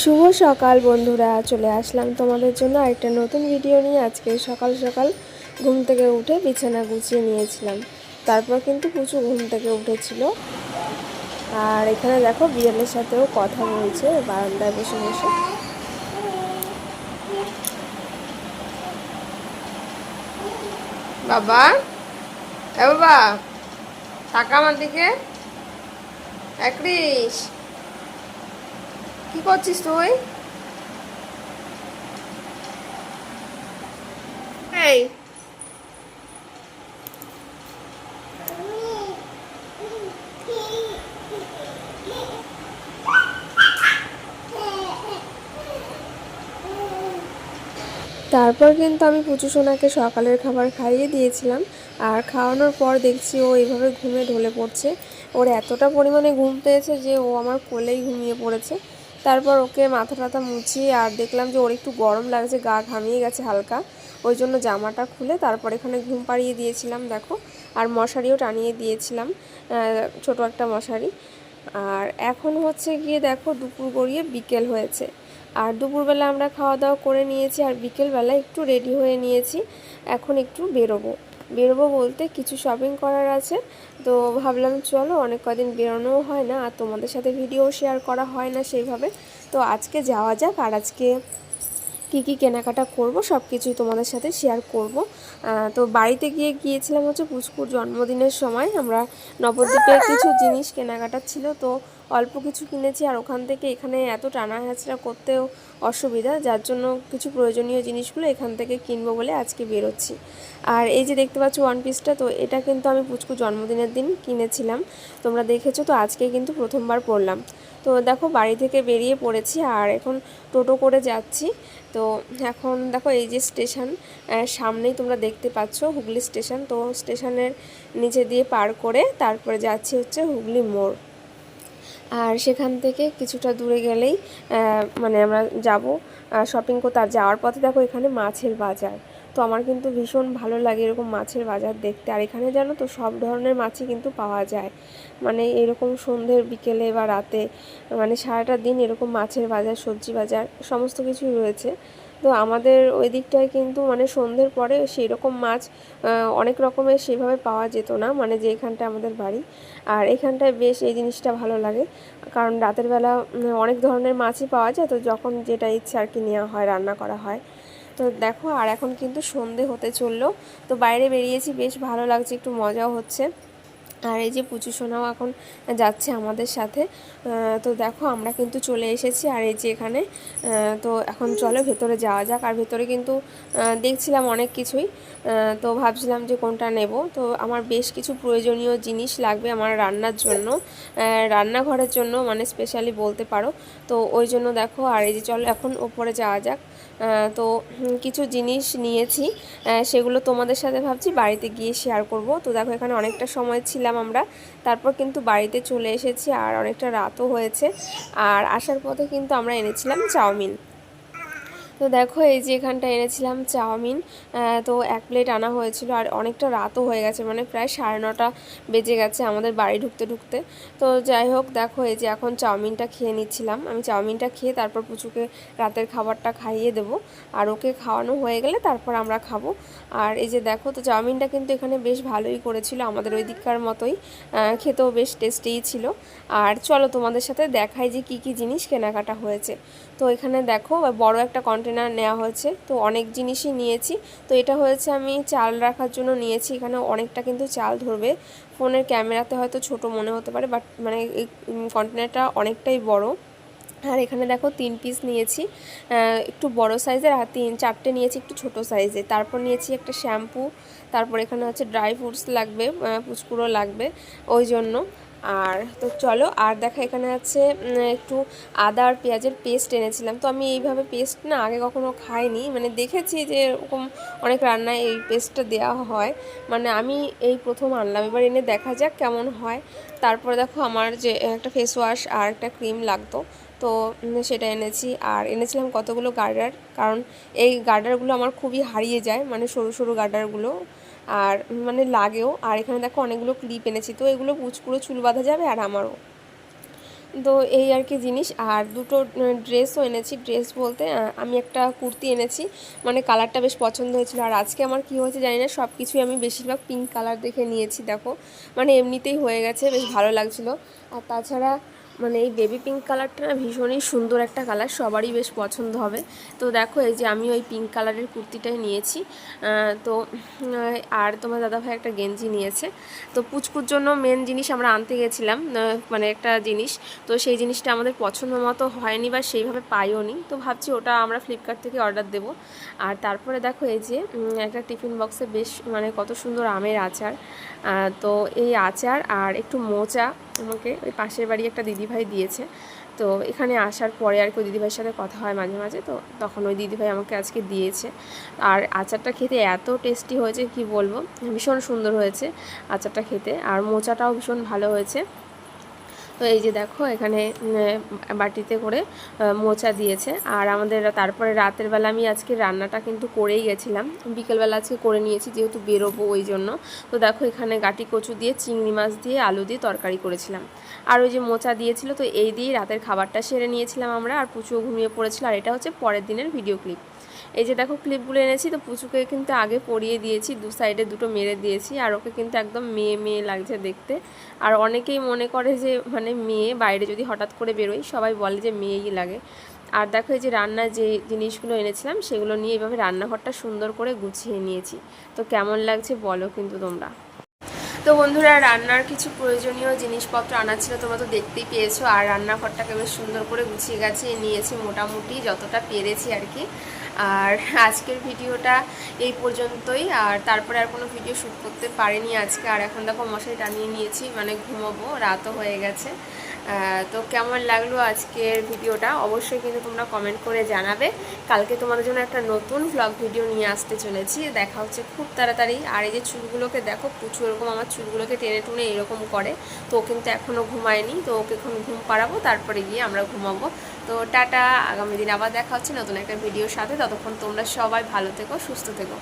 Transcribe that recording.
শুভ সকাল বন্ধুরা, চলে আসলাম তোমাদের জন্য আরেকটা নতুন ভিডিও নিয়ে। আজকে সকাল সকাল ঘুম থেকে উঠে বিছানা গুছিয়ে নিয়েছিলাম। তারপর কিন্তু পুচু ঘুম থেকে উঠেছিল। আর এখানে দেখো বিড়ালের সাথেও কথা বলছে, বারান্দায় বসে বসে। বাবা? বাবা টাকা আমার দিকে। একরিস কি করছিস তুই? এই। তারপর কিন্তু আমি পুচু সোনাকে সকালের খাবার খাইয়ে দিয়েছিলাম আর খাওয়ানোর পর দেখছি ও এইভাবে ঘুমে ঢলে পড়ছে। ওর এতটা পরিমাণে ঘুম পেয়েছে যে ও আমার কোলেই ঘুমিয়ে পড়েছে। তারপর ওকে মাথা টাথা মুছিয়ে আর দেখলাম যে ওর একটু গরম লাগছে, গা ঘামিয়ে গেছে হালকা। ওই জন্য জামাটা খুলে তারপর এখানে ঘুম পাড়িয়ে দিয়েছিলাম, দেখো। আর মশারিও টানিয়ে দিয়েছিলাম ছোট একটা মশারি। আর এখন হচ্ছে গিয়ে দেখো দুপুর গড়িয়ে বিকেল হয়েছে। আর দুপুরবেলা আমরা খাওয়া দাওয়া করে নিয়েছি আর বিকেলবেলা একটু রেডি হয়ে নিয়েছি। এখন একটু বেরোবো। বেরোবো বলতে কিছু শপিং করার আছে। তো ভাবলাম চলো, অনেক কদিন বেরোনোও হয় না আর তোমাদের সাথে ভিডিও শেয়ার করা হয় না সেইভাবে। তো আজকে যাওয়া যাক আর আজকে কী কী কেনাকাটা করব সব কিছুই তোমাদের সাথে শেয়ার করব। তো বাড়িতে গিয়ে গিয়েছিলাম হচ্ছে পুচকুর জন্মদিনের সময়। আমরা নবদ্বীপের কিছু জিনিস কেনাকাটা ছিল, তো অল্প কিছু কিনেছি আর ওখান থেকে এখানে এত টানা হ্যাচড়া করতেও অসুবিধা, যার জন্য কিছু প্রয়োজনীয় জিনিসগুলো এখান থেকে কিনবো বলে আজকে বেরোচ্ছি। আর এই যে দেখতে পাচ্ছ ওয়ান পিসটা তো এটা কিন্তু আমি পুচকু জন্মদিনের দিন কিনেছিলাম। তোমরা দেখেছ তো, আজকে কিন্তু প্রথমবার পড়লাম তো দেখো, বাড়ি থেকে বেরিয়ে পড়েছি আর এখন টোটো করে যাচ্ছি। তো এখন দেখো, এই যে স্টেশন সামনেই তোমরা দেখতে পাচ্ছ হুগলি স্টেশন। তো স্টেশনের নিচে দিয়ে পার করে তারপরে যাচ্ছি হচ্ছে হুগলি মোড়। আর সেখান থেকে কিছুটা দূরে গেলেই মানে আমরা যাব শপিং করতে। আর যাওয়ার পথে দেখো এখানে মাছের বাজার। তো আমার কিন্তু ভীষণ ভালো লাগে এরকম মাছের বাজার দেখতে। আর এখানে জানো তো সব ধরনের মাছই কিন্তু পাওয়া যায়। মানে এরকম সন্ধ্যের বিকেলে বা রাতে মানে সারাটা দিন এরকম মাছের বাজার, সবজি বাজার, সমস্ত কিছুই রয়েছে। তো আমাদের ওই দিকটায় কিন্তু মানে সন্ধ্যের পরে সেই রকম মাছ অনেক রকমের সেভাবে পাওয়া যেত না মানে যে এখানটায় আমাদের বাড়ি। আর এখানটায় বেশ এই জিনিসটা ভালো লাগে, কারণ রাতের বেলা অনেক ধরনের মাছই পাওয়া যায়, তো যখন যেটা ইচ্ছে আর কি নেওয়া হয়, রান্না করা হয়। তো দেখো, আর এখন কিন্তু সন্ধে হতে চলল, তো বাইরে বেরিয়েছি, বেশ ভালো লাগছে, একটু মজাও হচ্ছে। আর এই যে পুচু সোনাও এখন যাচ্ছে আমাদের সাথে। তো দেখো আমরা কিন্তু চলে এসেছি আর এই যে এখানে তো এখন চলো ভেতরে যাওয়া যাক। আর ভেতরে কিন্তু দেখছিলাম অনেক কিছুই তো ভাবছিলাম যে কোনটা নেব। তো আমার বেশ কিছু প্রয়োজনীয় জিনিস লাগবে আমার রান্নার জন্য রান্নাঘরের জন্য মানে স্পেশালি বলতে পারো। তো ওই জন্য দেখো, আর এই যে চলো এখন ওপরে যাওয়া যাক। তো কিছু জিনিস নিয়েছি। সেগুলো তোমাদের সাথে ভাবছি বাড়িতে গিয়ে শেয়ার করব। তো দেখো, এখানে অনেকটা সময় ছিলাম আমরা। তারপর কিন্তু বাড়িতে চলে এসেছি আর অনেকটা রাতও হয়েছে। আর আসার পথে কিন্তু আমরা এনেছিলাম চাউমিন। তো দেখো, এই যে এখানটা এনেছিলাম চাউমিন তো এক প্লেট আনা হয়েছিল আর অনেকটা রাতও হয়ে গেছে মানে প্রায় সাড়ে নটা বেজে গেছে আমাদের বাড়ি ঢুকতে ঢুকতে। তো যাই হোক, দেখো, এই যে এখন চাউমিনটা খেয়ে নিচ্ছিলাম। আমি চাউমিনটা খেয়ে তারপর পুচুকে রাতের খাবারটা খাইয়ে দেবো আর ওকে খাওয়ানো হয়ে গেলে তারপর আমরা খাব। আর এই যে দেখো, তো চাউমিনটা কিন্তু এখানে বেশ ভালোই করেছিল, আমাদের ওই দিককার মতোই খেতেও বেশ টেস্টিই ছিল। আর চলো তোমাদের সাথে দেখাই যে কি কি জিনিস কেনাকাটা হয়েছে। তো এখানে দেখো বড় একটা কন্টেনার নেওয়া হয়েছে। তো অনেক জিনিসই নিয়েছি। তো এটা হয়েছে আমি চাল রাখার জন্য নিয়েছি। এখানে অনেকটা কিন্তু চাল ধরবে। ফোনের ক্যামেরাতে হয়তো ছোট মনে হতে পারে বাট মানে এই কন্টেনারটা অনেকটাই বড়। আর এখানে দেখো তিন পিস নিয়েছি। একটু বড় সাইজের আর তিন, চারটে নিয়েছি একটু ছোট সাইজে তারপর নিয়েছি একটা শ্যাম্পু তারপর এখানে হচ্ছে ড্রাই ফ্রুটস লাগবে পুচকুড়ো লাগবে। ওই জন্য। আর তো চলো, আর দেখা এখানে আছে একটু আদা আর পেঁয়াজের পেস্ট এনেছিলাম। তো আমি এইভাবে পেস্ট না, আগে কখনো খাইনি। মানে দেখেছি যে এরকম অনেক রান্নায় এই পেস্টটা দেওয়া হয়। মানে আমি এই প্রথম আনলাম। এবার এনে দেখা যাক কেমন হয়। তারপরে দেখো আমার যে একটা ফেস ওয়াশ আর একটা ক্রিম লাগতো। তো সেটা এনেছি। আর এনেছিলাম কতগুলো গার্ডার কারণ এই গার্ডারগুলো আমার খুবই হারিয়ে যায়। মানে সরু সরু গার্ডারগুলো আর মানে লাগেও। আর এখানে দেখো অনেকগুলো ক্লিপ এনেছি। তো এগুলো পুচকুড়ো চুল বাঁধা যাবে আর আমারও। তো এই আর কি জিনিস। আর দুটো ড্রেসও এনেছি। ড্রেস বলতে আমি একটা কুর্তি এনেছি। মানে কালারটা বেশ পছন্দ হয়েছিল। আর আজকে আমার কি হয়েছে জানি না সব কিছুই আমি বেশিরভাগ পিঙ্ক কালার দেখে নিয়েছি, দেখো। মানে এমনিতেই হয়ে গেছে, বেশ ভালো লাগছিল। আর তাছাড়া মানে এই বেবি পিঙ্ক কালারটা না ভীষণই সুন্দর একটা কালার সবারই বেশ পছন্দ হবে। তো দেখো, এই যে আমি ওই পিঙ্ক কালারের কুর্তিটাই নিয়েছি। তো আর তোমার দাদাভাই একটা গেঞ্জি নিয়েছে। তো পুচকুর জন্য মেন জিনিস আমরা আনতে গেছিলাম মানে একটা জিনিস। তো সেই জিনিসটা আমাদের পছন্দ মতো হয়নি বা সেইভাবে পাইও নি। তো ভাবছি ওটা আমরা ফ্লিপকার্ট থেকে অর্ডার দেব। আর তারপরে দেখো, এই যে একটা টিফিন বক্সে বেশ মানে কত সুন্দর আমের আচার। তো এই আচার আর একটু মোচা আমাকে ওই পাশের বাড়ি একটা দিদিভাই দিয়েছে। তো এখানে আসার পরে আর কি ওই দিদিভাইয়ের সাথে কথা হয় মাঝে মাঝে, তো তখন ওই দিদিভাই আমাকে আজকে দিয়েছে। আর আচারটা খেতে এত টেস্টি হয়েছে, কি বলব? ভীষণ সুন্দর হয়েছে আচারটা খেতে। আর মোচাটাও ভীষণ ভালো হয়েছে। তো এই যে দেখো, এখানে বাটিতে করে মোচা দিয়েছে। আর আমাদের তারপরে রাতের বেলা আমি আজকে রান্নাটা কিন্তু করেই গেছিলাম। বিকেলবেলা আজকে করে নিয়েছি, যেহেতু বেরোবো ওই জন্য। তো দেখো, এখানে গাটি কচু দিয়ে, চিংড়ি মাছ দিয়ে, আলু দিয়ে তরকারি করেছিলাম। আর ওই যে মোচা দিয়েছিল, তো এই দিয়েই রাতের খাবারটা সেরে নিয়েছিলাম আমরা। আর পুচুও ঘুমিয়ে পড়েছিল। আর এটা হচ্ছে পরের দিনের ভিডিও ক্লিপ। এই যে দেখো ক্লিপগুলো এনেছি, তো পুচুকে কিন্তু আগে পরিয়ে দিয়েছি, দু সাইডে দুটো মেরে দিয়েছি, আর ওকে কিন্তু একদম মেয়ে মেয়ে লাগছে দেখতে। আর অনেকেই মনে করে যে মানে মেয়ে, বাইরে যদি হঠাৎ করে বেরোই, সবাই বলে যে মেয়েই লাগে। আর দেখো এই যে রান্নার যে জিনিসগুলো এনেছিলাম, সেগুলো নিয়ে এইভাবে রান্নাঘরটা সুন্দর করে গুছিয়ে নিয়েছি। তো কেমন লাগছে বলো কিন্তু তোমরা। তো বন্ধুরা, রান্নার কিছু প্রয়োজনীয় জিনিসপত্র আনা ছিল, তোমরা তো দেখতেই পেয়েছ। আর রান্নাঘরটাকে বেশ সুন্দর করে গুছিয়ে গাছিয়ে নিয়েছি মোটামুটি, যতটা পেরেছি আর কি। আর আজকের ভিডিওটা এই পর্যন্তই। আর তারপরে আর কোনো ভিডিও শ্যুট করতে পারিনি আজকে। আর এখন দেখো মশাই টানিয়ে নিয়েছি মানে ঘুমোবো, রাতও হয়ে গেছে। তো কেমন লাগল আজকের ভিডিওটা? অবশ্যই কিন্তু তোমরা কমেন্ট করে জানাবে। কালকে তোমাদের জন্য একটা নতুন ভ্লগ ভিডিও নিয়ে আসতে চলেছি। দেখা হচ্ছে খুব তাড়াতাড়ি। আর এই যে চুলগুলোকে দেখো, প্রচুর এরকম আমার চুলগুলোকে টেনে টুনে এরকম করে। তো ও কিন্তু এখনও ঘুমায়নি। তো ওকে এখন ঘুম পাড়াবো, তারপরে গিয়ে আমরা ঘুমাবো। তো টাটা, আগামী দিন আবার দেখা হচ্ছে নতুন একটা ভিডিওর সাথে। ততক্ষণ তোমরা সবাই ভালো থেকো, সুস্থ থেকো।